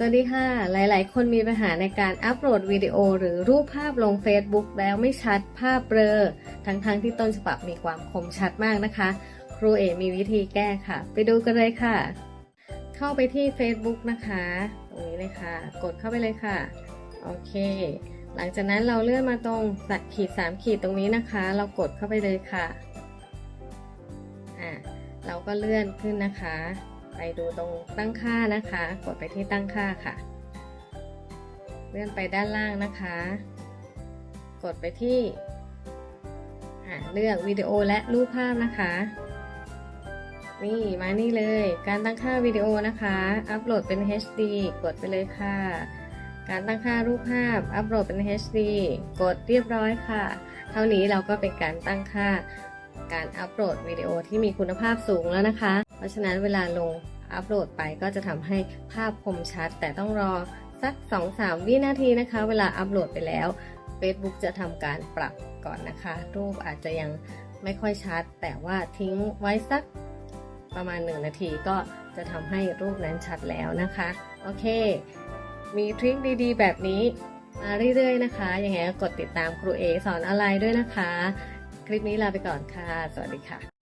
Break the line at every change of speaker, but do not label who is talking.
สวัสดีค่ะ หลาย ๆ คนมีปัญหาในการอัปโหลดวิดีโอ หรือรูปภาพลง Facebook แล้วไม่ชัดภาพเบลอ ทั้งๆทที่ต้นฉบับมีความคมชัดมากนะคะ ครูเอมีวิธีแก้ค่ะ ไปดูกันเลยค่ะ เข้าไปที่ Facebook นะคะ ตรงนี้เลยค่ะ กดเข้าไปเลยค่ะ โอเค หลังจากนั้นเราเลื่อนมาตรงขีด 3 ขีดตรงนี้นะคะ เรากดเข้าไปเลยค่ะ อะ เราก็เลื่อนขึ้นนะคะ ไปดูตรงตั้งค่านะคะ กดไปที่ตั้งค่าค่ะ เลื่อนไปด้านล่างนะคะ กดไปที่เลือกวิดีโอและรูปภาพนะคะ นี่มานี่เลย การตั้งค่าวิดีโอนะคะ อัปโหลดเป็น HD กดไปเลยค่ะ การตั้งค่ารูปภาพ อัปโหลดเป็น HD กดเรียบร้อยค่ะ เท่านี้เราก็เป็นการตั้งค่าการอัปโหลดวิดีโอที่มีคุณภาพสูงแล้วนะคะ เพราะฉะนั้นเวลาลงอัปโหลดไปก็จะทำให้ภาพคมชัด แต่ต้องรอสัก 2-3 วินาทีนะคะ เวลาอัปโหลดไปแล้ว Facebook จะทำการปรับก่อนนะคะ รูปอาจจะยังไม่ค่อยชัด แต่ว่าทิ้งไว้สักประมาณ 1 นาทีก็จะทำให้รูปนั้นชัดแล้วนะคะ โอเค มีทริคดีๆ แบบนี้มาเรื่อยๆนะคะยังไงก็กดติดตามครูเอสอนอะไรด้วยนะคะ คลิปนี้ลาไปก่อนค่ะ สวัสดีค่ะ